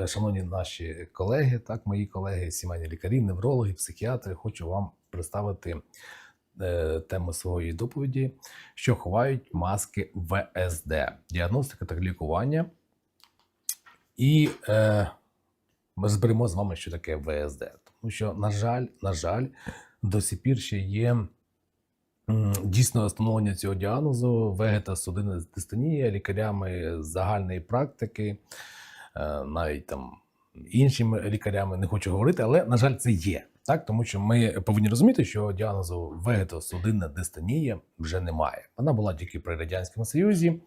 е, шановні наші колеги, так, мої колеги, сімейні лікарі, неврологи, психіатри, хочу вам представити е, тему своєї доповіді, що ховають маски ВСД, діагностика та лікування. І е, ми зберемо з вами, що таке ВСД. Тому що, на жаль, на жаль, до сих пір ще є дійсно встановлення цього діагнозу вегетосудинна дистонія лікарями загальної практики, навіть там іншими лікарями не хочу говорити, але на жаль, це є. Так, тому що ми повинні розуміти, що діагнозу вегетосудинна дистонія вже немає. Вона була тільки при радянському союзі,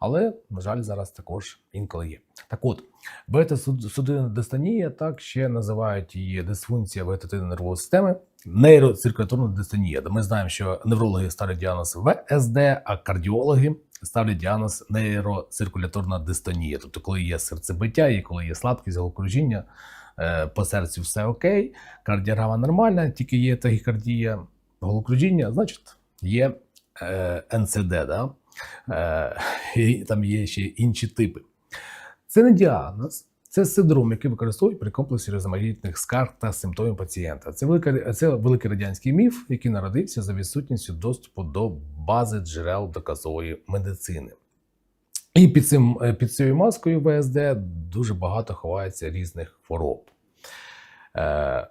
але на жаль, зараз також інколи є. Так от, вегетосудинна дистонія, так ще називають її дисфункція вегетативної нервової системи, нейроциркуляторна дистонія. Ми знаємо, що неврологи ставлять діагноз ВСД, а кардіологи ставлять діагноз нейроциркуляторна дистонія. Тобто, коли є серцебиття і коли є слабкість головокружіння, е, по серцю все окей, кардіограма нормальна, тільки є тахікардія, головокружіння, значить є е, НЦД, да? е, і там є ще інші типи. Це не діагноз, це синдром, який використовують при комплексі різноманітних скарг та симптомів пацієнта. Це велика, це великий радянський міф, який народився за відсутністю доступу до бази джерел доказової медицини. І під цим е, під цією маскою ВСД дуже багато ховається різних хвороб. Е,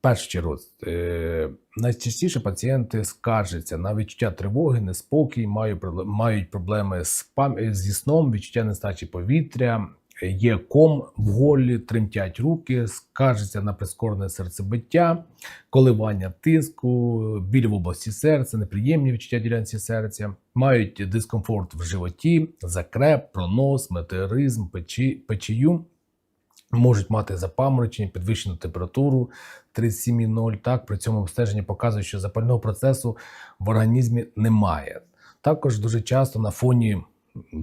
першу чергу, е, найчастіше пацієнти скаржаться на відчуття тривоги, неспокій, мають, мають проблеми з зі сном, відчуття нестачі повітря, є ком в горлі, тремтять руки, скаржаться на прискорене серцебиття, коливання тиску, біль в області серця, неприємні відчуття ділянці серця, мають дискомфорт в животі, закреп, пронос, метеоризм, печі, печію. Можуть мати запаморочення, підвищену температуру 37,0. Так, при цьому обстеження показує, що запального процесу в організмі немає. Також дуже часто на фоні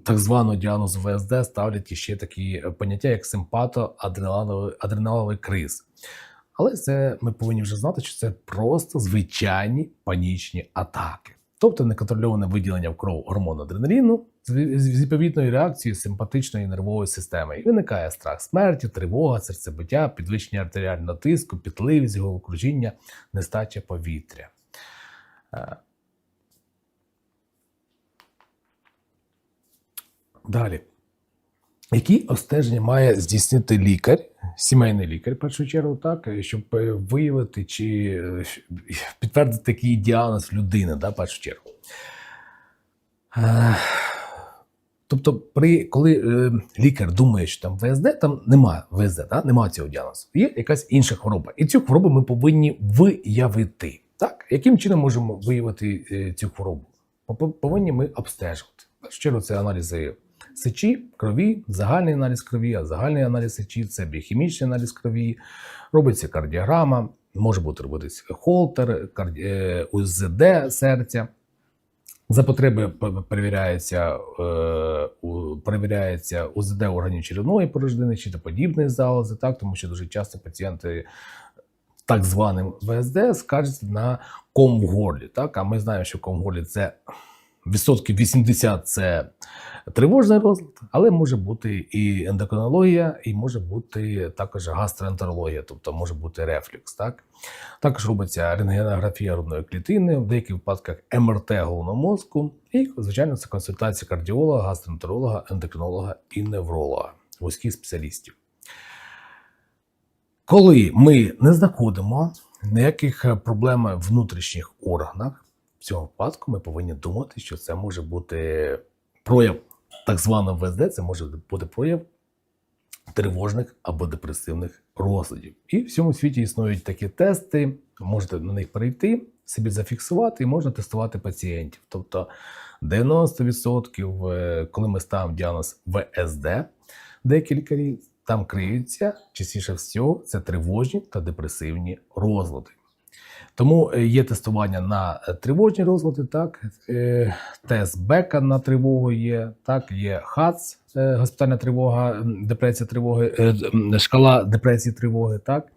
так званого діагнозу ВСД ставлять іще такі поняття, як симпато-адреналовий криз. Але це ми повинні вже знати, що це просто звичайні панічні атаки. Тобто неконтрольоване виділення в кров гормону адреналіну з відповідною реакцією симпатичної нервової системи. І виникає страх смерті, тривога, серцебиття, підвищення артеріального тиску, пітливість, головокружіння, нестача повітря. Далі. Які обстеження має здійснити лікар, сімейний лікар, в першу чергу, так, щоб е, виявити чи е, підтвердити такий діагноз людини, да, в першу чергу. Е, Тобто, при, коли лікар думає, що там ВСД, там немає ВСД, да? немає цього діагнозу. Є якась інша хвороба. І цю хворобу ми повинні виявити. Так? Яким чином можемо виявити цю хворобу? Повинні ми обстежувати. В першу чергу це аналізи сечі, крові, загальний аналіз крові, а загальний аналіз сечі це біохімічний аналіз крові, робиться кардіограма, може бути робитись холтер, карді... е, УЗД серця. За потреби перевіряється, е, перевіряється УЗД органів черевної порожнини чи подібної залози, так, тому що дуже часто пацієнти так званим ВСД скаржаться на ком в горлі. Так? А ми знаємо, що ком в горлі це відсотків 80 це тривожний розлад, але може бути і ендокринологія, і може бути також гастроентерологія, тобто може бути рефлюкс. Так? Також робиться рентгенографія грудної клітини, в деяких випадках МРТ головного мозку, і, звичайно, це консультація кардіолога, гастроентеролога, ендокринолога і невролога, вузьких спеціалістів. Коли ми не знаходимо ніяких проблем в внутрішніх органах, в цьому випадку ми повинні думати, що це може бути прояв так званого ВСД, це може бути прояв тривожних або депресивних розладів. І в всьому світі існують такі тести, можете на них перейти, собі зафіксувати і можна тестувати пацієнтів. Тобто 90%, е, коли ми ставимо діагноз ВСД, деякі лікарі там криються, частіше всього, це тривожні та депресивні розлади. Тому е, є тестування на е, тривожні розлади, так, е, тест Бека на тривогу є, так, є ХАЦ, госпітальна тривога, депресія тривоги, шкала депресії тривоги, так.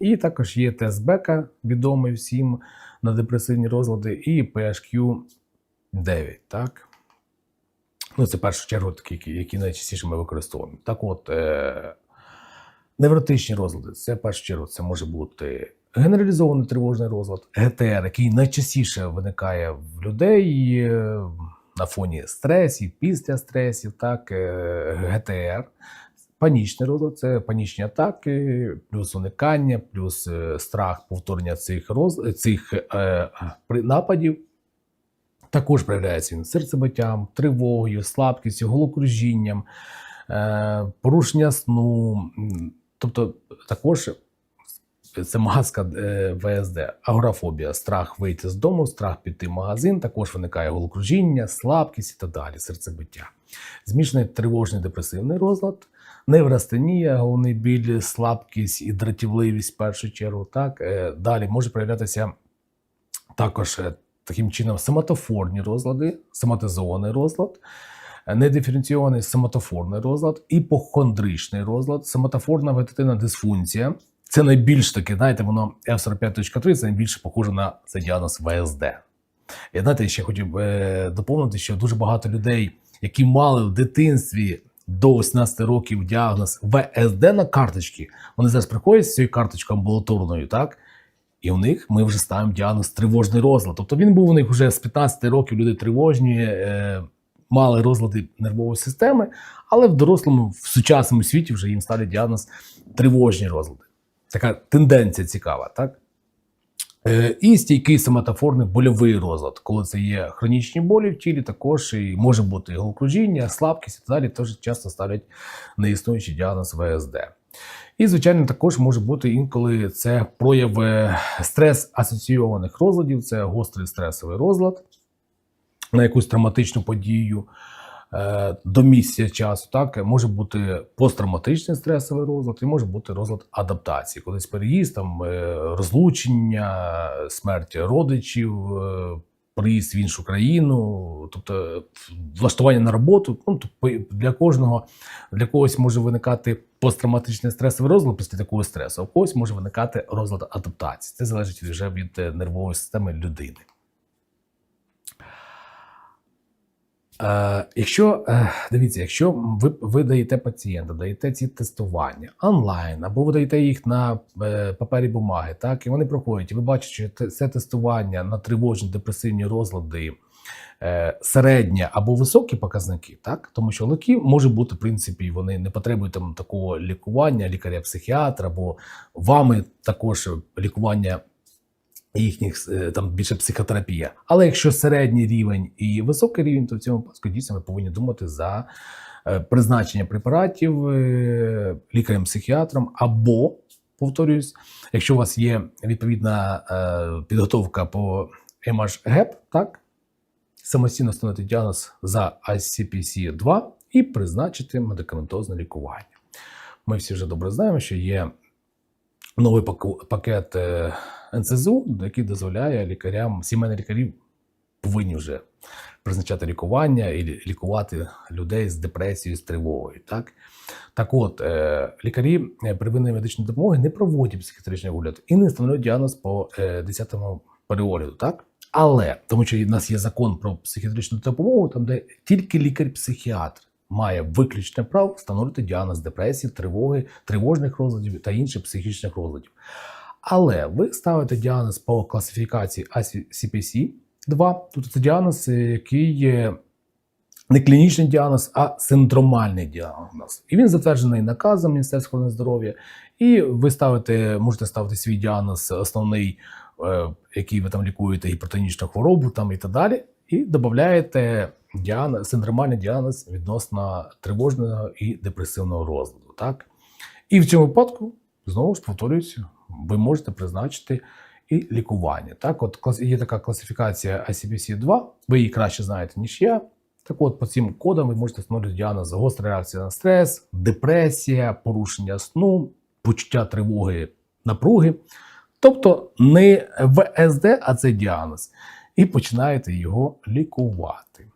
І також є тест Бека, відомий всім на депресивні розлади, і PHQ 9, так. Ну, це першу чергу такі, які найчастіше ми використовуємо. Так от, е, Невротичні розлади це в першу чергу це може бути генералізований тривожний розлад, ГТР, який найчастіше виникає в людей е, на фоні стресів, після стресів, так, е, ГТР. Панічний розлад це панічні атаки, плюс уникання, плюс е, страх повторення цих роз... цих е, нападів. Також проявляється він серцебиттям, тривогою, слабкістю, головокружінням, е, порушення сну. Тобто також це маска е, ВСД, агорафобія, страх вийти з дому, страх піти в магазин, також виникає головокружіння, слабкість і так далі, серцебиття. Змішаний тривожний депресивний розлад, неврастенія, головний біль, слабкість і дратівливість в першу чергу. Так? Е, Далі може проявлятися також е, таким чином соматофорні розлади, соматизований розлад, недиференційований соматофорний розлад, іпохондричний розлад, соматофорна вегетативна дисфункція. Це найбільш таки, знаєте, воно F45.3 це найбільше похоже на цей діагноз ВСД. І знаєте, я ще хотів е, доповнити, що дуже багато людей, які мали в дитинстві до 18 років діагноз ВСД на карточці, вони зараз приходять з цією карточкою амбулаторною, так? І у них ми вже ставимо діагноз тривожний розлад. Тобто він був у них вже з 15 років, люди тривожні, е, мали розлади нервової системи, але в дорослому, в сучасному світі вже їм ставлять діагноз тривожні розлади. Така тенденція цікава, так? Е, І стійкий соматофорний больовий розлад, коли це є хронічні болі в тілі, також і може бути головокружіння, слабкість і так далі, теж часто ставлять неіснуючий діагноз ВСД. І, звичайно, також може бути інколи це прояви стрес-асоційованих розладів, це гострий стресовий розлад на якусь травматичну подію до місця часу. Так може бути посттравматичний стресовий розлад, і може бути розлад адаптації, колись переїзд, там е, розлучення, смерть родичів. е, Приїзд в іншу країну, тобто влаштування на роботу. Ну тобто для кожного для когось може виникати посттравматичний стресовий розлад після такого стресу, а у когось може виникати розлад адаптації. Це залежить вже від е, нервової системи людини. Е, якщо е, дивіться, якщо ви, ви даєте пацієнта, даєте ці тестування онлайн, або ви даєте їх на е, папері бумаги, так і вони проходять, і ви бачите, що це тестування на тривожні депресивні розлади е, середні або високі показники, так тому що ліки може бути в принципі, вони не потребують там такого лікування, лікаря-психіатра, або вами також лікування їхніх е, там більше психотерапія. Але якщо середній рівень і високий рівень, то в цьому випадку дійсно ми повинні думати за е, призначення препаратів е, лікарем-психіатром або, повторюсь, якщо у вас є відповідна підготовка по MHGEP, так, самостійно встановити діагноз за ICPC-2 і призначити медикаментозне лікування. Ми всі вже добре знаємо, що є новий пакет НСЗУ, який дозволяє лікарям, сімейні лікарі повинні вже призначати лікування і лікувати людей з депресією, з тривогою. Так, так от, е, лікарі е, первинної медичної допомоги не проводять психіатричний огляд і не встановлюють діагноз по е, 10-му переогляду. Так? Але тому що в нас є закон про психіатричну допомогу, там де тільки лікар-психіатр має виключне право встановити діагноз депресії, тривоги, тривожних розладів та інших психічних розладів. Але ви ставите діагноз по класифікації ICPC 2, тобто це діагноз, е, який є не клінічний діагноз, а синдромальний діагноз. І він затверджений наказом Міністерства охорони здоров'я. І ви ставите, можете ставити свій діагноз основний, е, який ви там лікуєте, гіпертонічну хворобу там і так далі. І додаєте діагноз, синдромальний діагноз відносно тривожного і депресивного розладу. Так? І в цьому випадку, знову ж повторююся, ви можете призначити і лікування. Так, от є така класифікація ICPC-2, ви її краще знаєте, ніж я. Так от, по цим кодам ви можете встановити діагноз гостра реакція на стрес, депресія, порушення сну, почуття тривоги, напруги. Тобто не ВСД, а це діагноз. І починаєте його лікувати.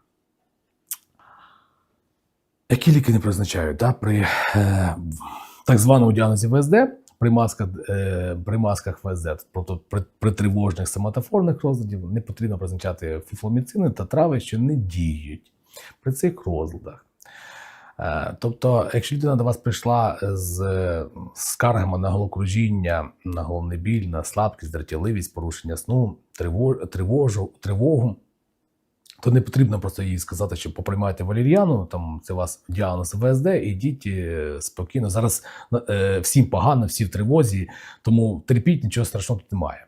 Які ліки не призначають да, при е, так званому діагнозі ВСД, при, масках, е, при масках ВСД, тобто при, при тривожних соматофорних розладів, не потрібно призначати фуфломіцини та трави, що не діють при цих розладах. Е, Тобто, якщо людина до вас прийшла з скаргами на головокружіння, на головний біль, на слабкість, дратівливість, порушення сну, триво- тривожу, тривогу, то не потрібно просто їй сказати, що поприймайте валір'яну, там це у вас діагноз ВСД, і йдіть е, спокійно. Зараз е, всім погано, всі в тривозі, тому терпіть, нічого страшного тут немає.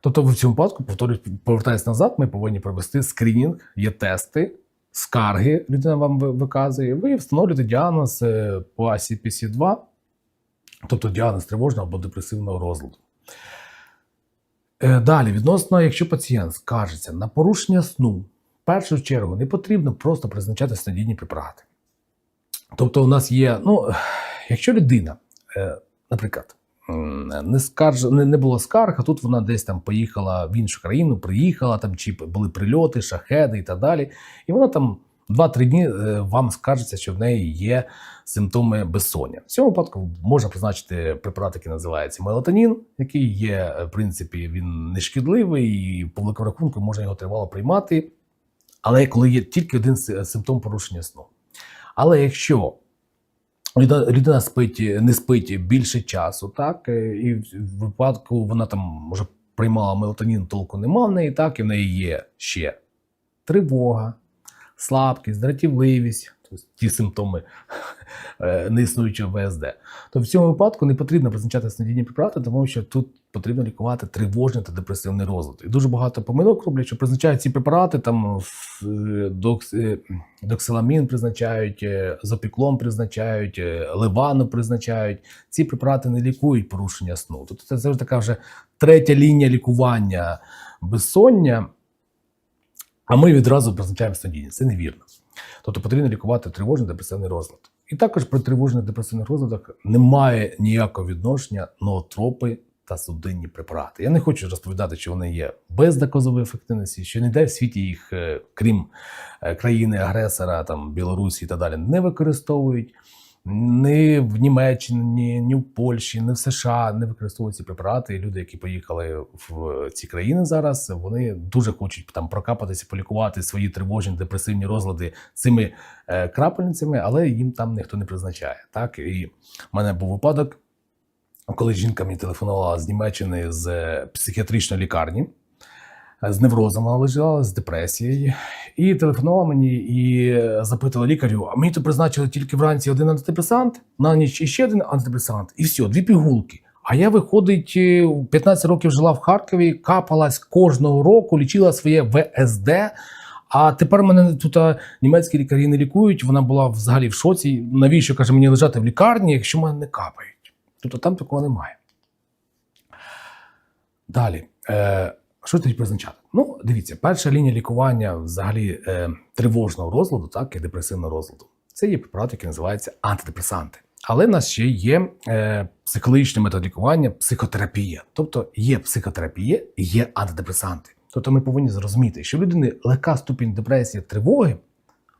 Тобто, в цьому випадку, повторюсь, повертаюсь назад, ми повинні провести скринінг, є тести, скарги людина вам виказує, ви встановлюєте діагноз е, по ACPC2, тобто діагноз тривожного або депресивного розладу. Е, Далі, відносно, якщо пацієнт скаржиться на порушення сну, першу чергу не потрібно просто призначати снодійні препарати. Тобто, у нас є, ну, якщо людина, е, наприклад, не, скарж, не, не було скарг, а тут вона десь там поїхала в іншу країну, приїхала, там чи були прильоти, шахеди і так далі. І вона там 2-3 дні е, вам скаржиться, що в неї є симптоми безсоння. В цьому випадку можна призначити препарат, який називається мелатонін, який є, е, в принципі, він не шкідливий, і по великому рахунку можна його тривало приймати. Але коли є тільки один симптом порушення сну. Але якщо людина, спить, не спить більше часу, так, е, і в випадку вона там може приймала мелатонін, толку нема в неї, так, і в неї є ще тривога, слабкість, дратівливість, ті симптоми е, неіснуючого ВСД, то в цьому випадку не потрібно призначати снодійні препарати, тому що тут потрібно лікувати тривожний та депресивний розлад. І дуже багато помилок роблять, що призначають ці препарати, там е, докс, е, доксиламін призначають, зопіклон призначають, левану призначають. Ці препарати не лікують порушення сну. Тобто це завжди така вже третя лінія лікування безсоння. А ми відразу призначаємо снодійність. Це невірно. Тобто потрібно лікувати тривожний депресивний розлад. І також при тривожних депресивних розладах немає ніякого відношення ноотропи та судинні препарати. Я не хочу розповідати, чи вони є без доказової ефективності, що ніде в світі їх, е, крім е, країни-агресора, там Білорусі і так далі, не використовують. Ні в Німеччині, ні в Польщі, ні в США не використовують ці препарати. І люди, які поїхали в ці країни зараз, вони дуже хочуть там прокапатися, полікувати свої тривожні депресивні розлади цими е, крапельницями, але їм там ніхто не призначає. Так і в мене був випадок, коли жінка мені телефонувала з Німеччини з психіатричної лікарні. Е, З неврозом вона лежала, з депресією, і телефонувала мені і е, запитала лікарю: а мені то призначили тільки вранці один антидепресант, на ніч іще один антидепресант, і все, дві пігулки. А я, виходить, е, 15 років жила в Харкові, капалась кожного року, лічила своє ВСД. А тепер мене тут німецькі лікарі не лікують. Вона була взагалі в шоці. Навіщо каже мені лежати в лікарні, якщо мене не капають? Тобто там такого немає. Далі. Е, що тоді призначати? Ну, дивіться, перша лінія лікування взагалі е, тривожного розладу, так, і депресивного розладу. Це є препарат, який називається антидепресанти. Але в нас ще є е, психологічний метод лікування, психотерапія. Тобто є психотерапія і є антидепресанти. Тобто ми повинні зрозуміти, що в людини легка ступінь депресії, тривоги,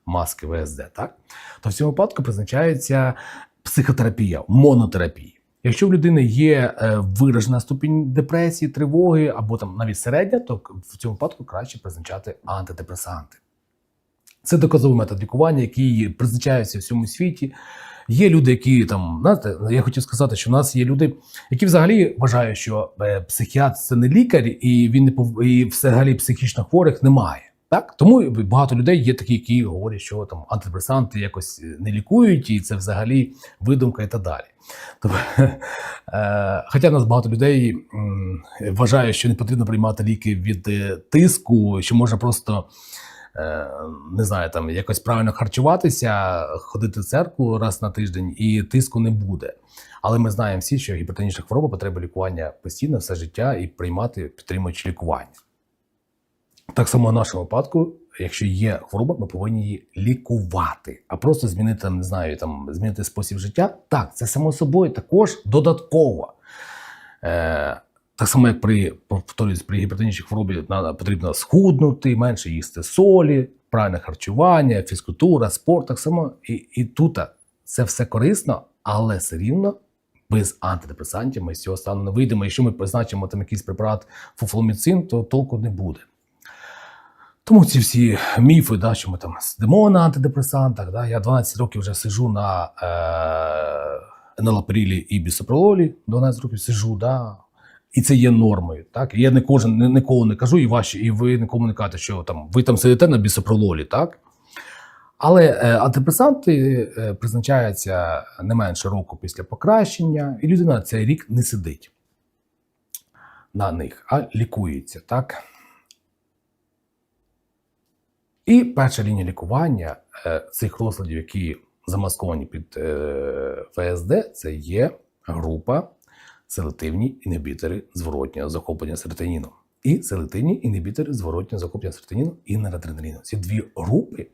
маски ВСД, так, то в цьому випадку призначається психотерапія, монотерапія. Якщо в людини є е, виражена ступінь депресії, тривоги або там навіть середня, то в цьому випадку краще призначати антидепресанти. Це доказовий метод лікування, який призначається в всьому світі. Є люди, які там, знаєте, я хотів сказати, що в нас є люди, які взагалі вважають, що е, психіатр це не лікар, і він не і взагалі психічно хворих немає. Так тому багато людей є такі, які говорять, що там антидепресанти якось е, не лікують, і це взагалі видумка і так далі. Тобто, е, хоча нас багато людей м, вважає, що не потрібно приймати ліки від е, тиску, що можна просто е, не знаю, там якось правильно харчуватися, ходити в церкву раз на тиждень, і тиску не буде. Але ми знаємо всі, що гіпертонічна хвороба потребує лікування постійно все життя і приймати підтримуючи лікування. Так само в нашому випадку, якщо є хвороба, ми повинні її лікувати, а просто змінити не знаю, там змінити спосіб життя. Так, це само собою також додатково. Е, так само, як при повторюсь, при гіпертонічній хворобі потрібно схуднути, менше їсти солі, правильне харчування, фізкультура, спорт. Так само і, і тут це все корисно, але все рівно без антидепресантів ми з цього стану не вийдемо. Якщо ми призначимо там якийсь препарат фуфломіцин, то толку не буде. Тому ці всі міфи, да, що ми там сидимо на антидепресантах. Да, я 12 років вже сижу на е, енолапрілі і бісопрололі, 12 років сижу, да, і це є нормою. Так? І я не кожен не, ніколи не кажу, і ваші, і ви нікому не кажете, що там ви там сидите на бісопрололі, так? Але е, антидепресанти е, призначаються не менше року після покращення, і людина цей рік не сидить на них, а лікується. Так? І перша лінія лікування е, цих розладів, які замасковані під е, ФСД, це є група селективні інгібітори зворотнього захоплення серотоніну і селективні інгібітори зворотнього захоплення серотоніну і норадреналіну. Ці дві групи,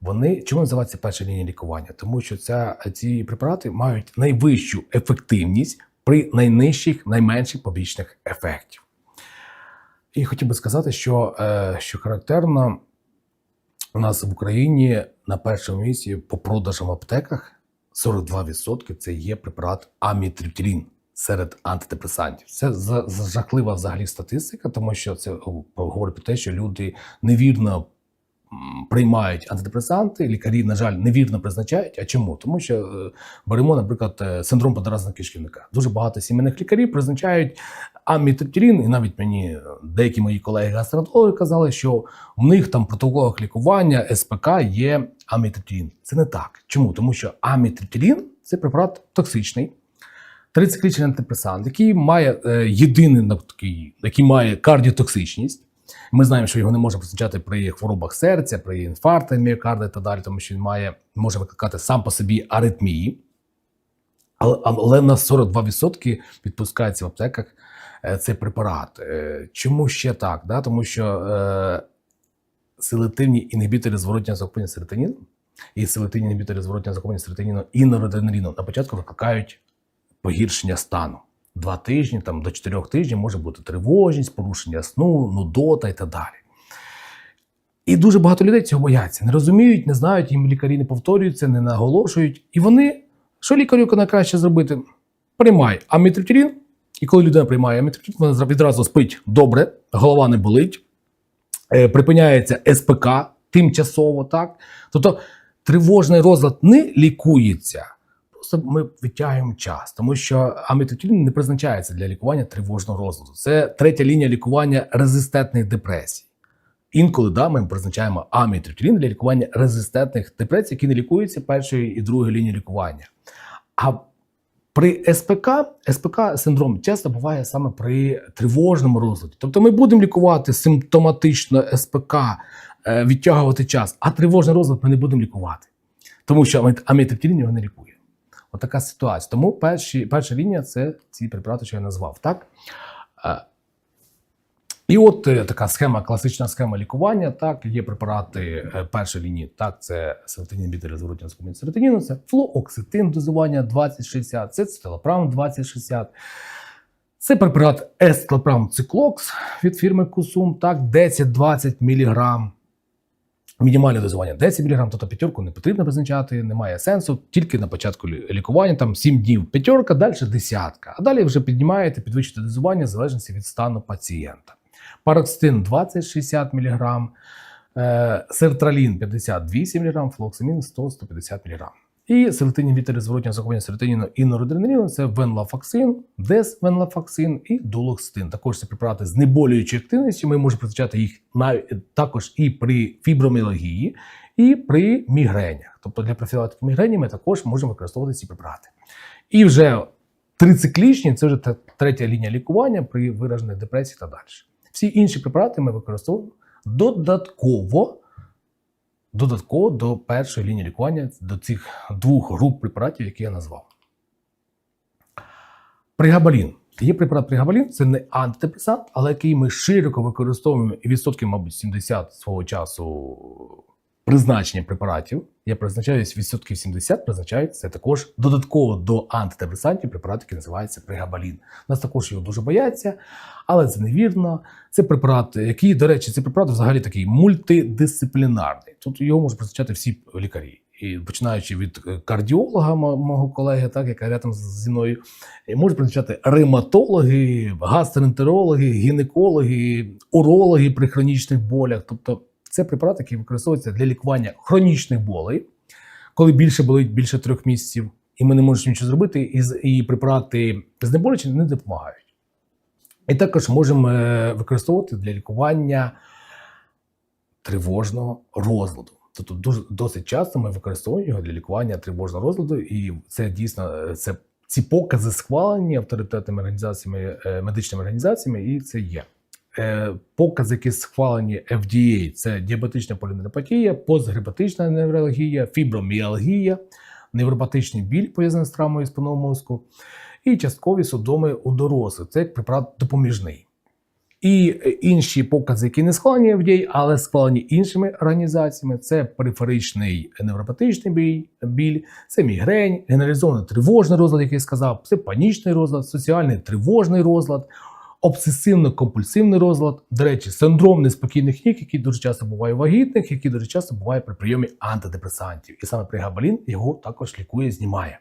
вони чому називаються перша лінія лікування? Тому що ця, ці препарати мають найвищу ефективність при найнижчих, найменших побічних ефектів. І хотів би сказати, що, е, що характерно, у нас в Україні на першому місці по продажам в аптеках 42% це є препарат амітриптилін серед антидепресантів. Це жахлива взагалі статистика, тому що це говорить про те, що люди невірно приймають антидепресанти, лікарі, на жаль, невірно призначають. А чому? Тому що е, беремо, наприклад, е, синдром подразника кишківника. Дуже багато сімейних лікарів призначають амітриптилін, і навіть мені е, деякі мої колеги гастронатологи казали, що в них там в протоколах лікування СПК є амітриптилін. Це не так. Чому? Тому що амітриптилін – це препарат токсичний, трициклічний антидепресант, який має е, єдиний такий, який має кардіотоксичність. Ми знаємо, що його не можна призначати при хворобах серця, при інфаркті міокарда і так далі, тому що він має, може викликати сам по собі аритмії. Але, але на 42% відпускається в аптеках е, цей препарат. Е, Чому ще так? Да? Тому що е, селективні інгібітори зворотнього захоплення серотоніну і селективні інгібітори зворотнього захоплення серотоніну і норадреналіну на початку викликають погіршення стану. Два тижні, там до чотирьох тижнів може бути тривожність, порушення сну, нудота і так далі. І дуже багато людей цього бояться, не розуміють, не знають, їм лікарі не повторюються, не наголошують. І вони, що лікарю найкраще зробити? Приймай амітриптилін, і коли людина приймає амітриптилін, вона відразу спить добре, голова не болить, е, припиняється СПК тимчасово, так? Тобто тривожний розлад не лікується. Просто ми відтягуємо час, тому що амітриптилін не призначається для лікування тривожного розладу. Це третя лінія лікування резистентних депресій. Інколи да, ми призначаємо амітриптилін для лікування резистентних депресій, які не лікуються першої і другої лінії лікування. А при СПК, СПК синдром часто буває саме при тривожному розладі. Тобто ми будемо лікувати симптоматично СПК, е, відтягувати час, а тривожний розлад ми не будемо лікувати, тому що амі- його не лікує. Отака ситуація. Тому перші, перша лінія це ці препарати, що я назвав. Так? Е, І от е, така схема, класична схема лікування. Так, є препарати е, першої лінії. Так, це селективні інгібітори зворотнього скупіння серотоніну, це флуоксетин дозування 2060, це циталопрам 2060. Це препарат естлопрам циклокс від фірми Кусум, так, 10-20 мг. Мінімальне дозування 10 мг, тобто п'ятерку не потрібно призначати, немає сенсу. Тільки на початку лікування, там 7 днів п'ятерка, далі десятка. А далі вже піднімаєте, підвищуєте дозування в залежності від стану пацієнта. Парокстин 20-60 мг, сертралін 58 мг, флоксамін 100-150 мг. І селективні вітери зворотнього захоплення серотоніну і норадреналіну – це венлафаксин, десвенлафаксин і дулокстин. Також це препарати з неболюючою активністю. Ми можемо призначати їх також і при фіброміалгії, і при мігренях. Тобто для профілактики мігрені ми також можемо використовувати ці препарати. І вже трициклічні це вже третя лінія лікування при виражених депресіях та далі. Всі інші препарати ми використовуємо додатково додатково до першої лінії лікування, до цих двох груп препаратів, які я назвав. Пригабалін. Є препарат пригабалін, це не антидепресант, але який ми широко використовуємо і відсотки, мабуть, 70 свого часу призначення препаратів. Я призначаю відсотків 70, призначають це також додатково до антидепресантів препарат, який називається пригабалін. Нас також його дуже бояться, але це невірно. Це препарат, який, до речі, цей препарат взагалі такий мультидисциплінарний. Тут його можуть призначати всі лікарі. І починаючи від е, кардіолога, мо- мого колеги, так яка рядом зі мною, можуть призначати ревматологи, гастроентерологи, гінекологи, урологи при хронічних болях. Тобто це препарат, який використовується для лікування хронічних болей, коли більше болить більше трьох місяців, і ми не можемо нічого зробити, і, і препарати знеболюючі не допомагають. І також можемо е, використовувати для лікування тривожного розладу. Тобто досить часто ми використовуємо його для лікування тривожного розладу, і це дійсно е, це ці покази схвалені авторитетними організаціями, е, медичними організаціями, і це є. Е, Покази, які схвалені FDA, це діабетична полінeuропатія, постгепатична невралгія, фіброміалгія, невропатичний біль пов'язаний з травмою спинного мозку, і часткові судоми у дорослих. Це як препарат допоміжний. І е, інші покази, які не схвалені FDA, але схвалені іншими організаціями, це периферичний невропатичний біль, це мігрень, генералізований тривожний розлад, який я сказав, це панічний розлад, соціальний тривожний розлад, обсесивно-компульсивний розлад, до речі, синдром неспокійних ніг, який дуже часто буває вагітних, який дуже часто буває при прийомі антидепресантів. І саме пригабалін його також лікує, знімає.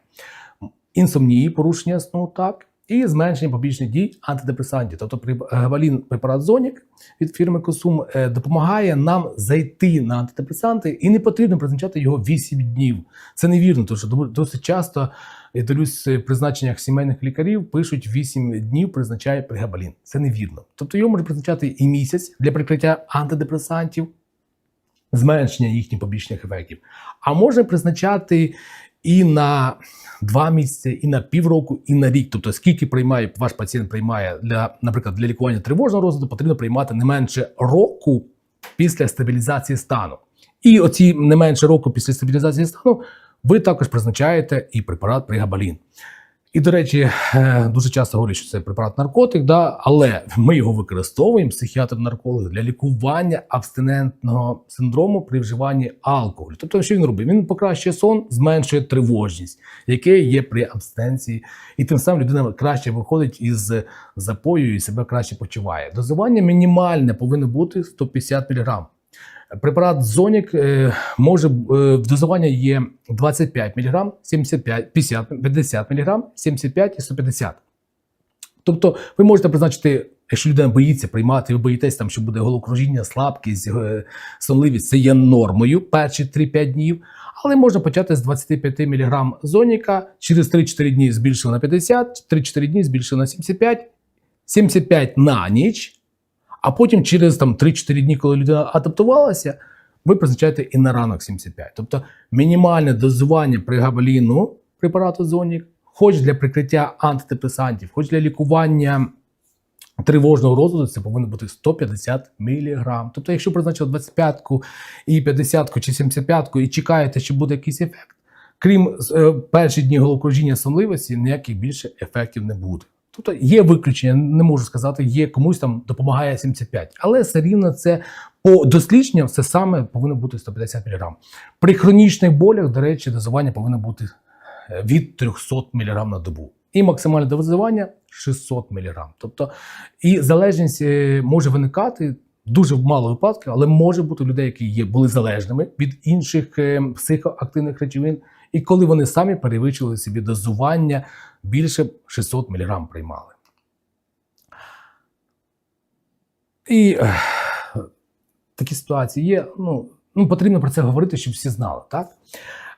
Інсомнії, порушення сну, так, і зменшення побічних дій антидепресантів. Тобто пригабалін препарат Зонік від фірми Косум е, допомагає нам зайти на антидепресанти, і не потрібно призначати його 8 днів. Це невірно, тому що досить часто я дивлюсь в призначеннях сімейних лікарів, пишуть 8 днів призначає пригабалін. Це невірно. Тобто його може призначати і місяць для прикриття антидепресантів, зменшення їхніх побічних ефектів. А можна призначати і на два місяці, і на півроку, і на рік. Тобто, скільки приймає ваш пацієнт приймає для, наприклад, для лікування тривожного розладу, потрібно приймати не менше року після стабілізації стану. І оці не менше року після стабілізації стану ви також призначаєте і препарат пригабалін. І, до речі, е, дуже часто говорять, що це препарат наркотик, да, але ми його використовуємо, психіатр-нарколог, для лікування абстинентного синдрому при вживанні алкоголю. Тобто, що він робить? Він покращує сон, зменшує тривожність, яке є при абстиненції, і тим самим людина краще виходить із запою і себе краще почуває. Дозування мінімальне повинно бути 150 мг. Препарат Зонік е, може е, в дозування є 25 мг, 75, 50, 50 мг, 75 і 150. Тобто ви можете призначити, якщо людина боїться приймати, ви боїтесь, там, що буде головокружіння, слабкість, е, сонливість, це є нормою перші 3-5 днів. Але можна почати з 25 мг зоніка, через 3-4 дні збільшили на 50, 3-4 дні збільшили на 75, 75 на ніч. А потім через там 3-4 дні, коли людина адаптувалася, ви призначаєте і на ранок 75. Тобто мінімальне дозування пригабаліну препарату Зонік, хоч для прикриття антидепресантів, хоч для лікування тривожного розладу, це повинно бути 150 мг. Тобто, якщо призначили 25-ку і 50-ку чи 75-ку і чекаєте, що буде якийсь ефект, крім е, перші дні головокружіння сонливості, ніяких більше ефектів не буде. Тобто є виключення, не можу сказати, є комусь там допомагає 75, але все рівно це по дослідженням все саме повинно бути 150 мг. При хронічних болях, до речі, дозування повинно бути е, від 300 мг на добу. І максимальне дозування 600 мг. Тобто, і залежність е, може виникати дуже мало випадків, але може бути людей, які є були залежними від інших е, психоактивних речовин. І коли вони самі перевищили собі дозування, більше 600 мг приймали. І е, такі ситуації є. Ну, ну, потрібно про це говорити, щоб всі знали. Так?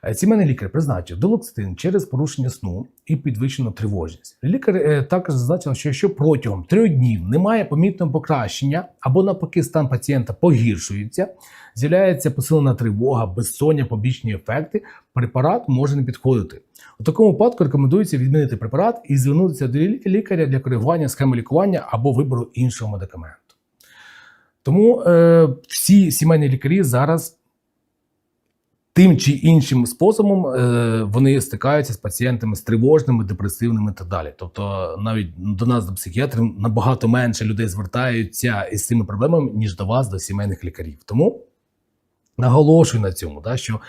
Е, Сімейний лікар призначив долокситин через порушення сну і підвищену тривожність. Лікар е, також зазначив, що якщо протягом трьох днів немає помітного покращення або навпаки стан пацієнта погіршується, з'являється посилена тривога, безсоння, побічні ефекти, препарат може не підходити. У такому випадку рекомендується відмінити препарат і звернутися до лікаря для коригування схеми лікування або вибору іншого медикаменту. Тому е, всі сімейні лікарі зараз тим чи іншим способом е, вони стикаються з пацієнтами з тривожними, депресивними і так далі. Тобто, навіть до нас, до психіатрів, набагато менше людей звертаються із цими проблемами, ніж до вас, до сімейних лікарів. Тому наголошую на цьому, да, що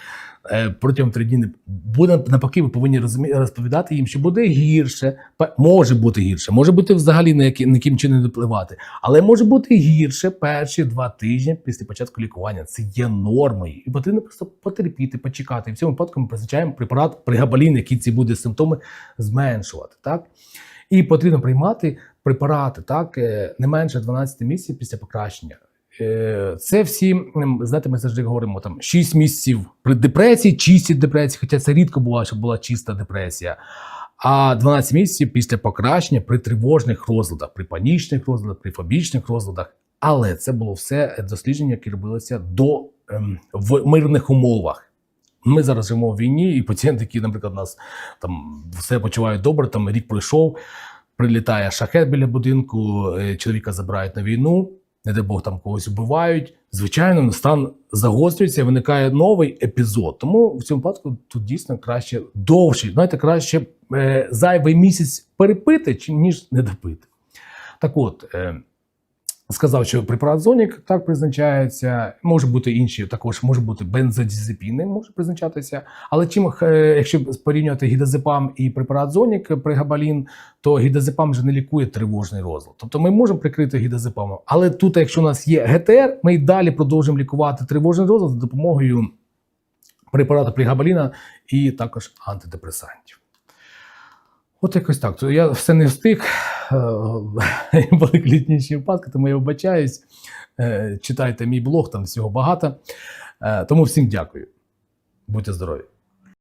протягом трьох днів не- буде навпаки, ви повинні розповідати їм, що буде гірше, може бути гірше, може бути взагалі на які- яким чином не впливати, але може бути гірше перші два тижні після початку лікування. Це є нормою, і потрібно просто потерпіти, почекати. І в цьому випадку ми призначаємо препарат пригабалін, який ці буде симптоми зменшувати. Так? І потрібно приймати препарати так, е, не менше 12 місяців після покращення. Е, Це всі, м, знаєте, ми завжди говоримо там 6 місяців при депресії, чисті депресії, хоча це рідко була, щоб була чиста депресія. А 12 місяців після покращення при тривожних розладах, при панічних розладах, при фобічних розладах. Але це було все дослідження, які робилися до ем, в мирних умовах. Ми зараз живемо в війні, і пацієнти, які, наприклад, у нас там все почувають добре, там рік пройшов, прилітає шахет біля будинку, е, чоловіка забирають на війну, не дай Бог там когось вбивають. Звичайно, стан загострюється, виникає новий епізод. Тому в цьому випадку тут дійсно краще довше, знаєте, краще е, зайвий місяць перепити, ніж не допити. Так от, е, сказав, що препарат Зонік так призначається. Може бути інші, також може бути бензодізепіни, може призначатися. Але чим, е, якщо порівнювати гідазепам і препарат Зонік пригабалін, то гідазепам вже не лікує тривожний розлад. Тобто ми можемо прикрити гідазепамом. Але тут, якщо у нас є ГТР, ми й далі продовжуємо лікувати тривожний розлад за допомогою препарату пригабаліна і також антидепресантів. От якось так. То я все не встиг. Е, Були клітніші випадки, тому я вибачаюсь. Е, Читайте мій блог, там всього багато. Е, Тому всім дякую. Будьте здорові!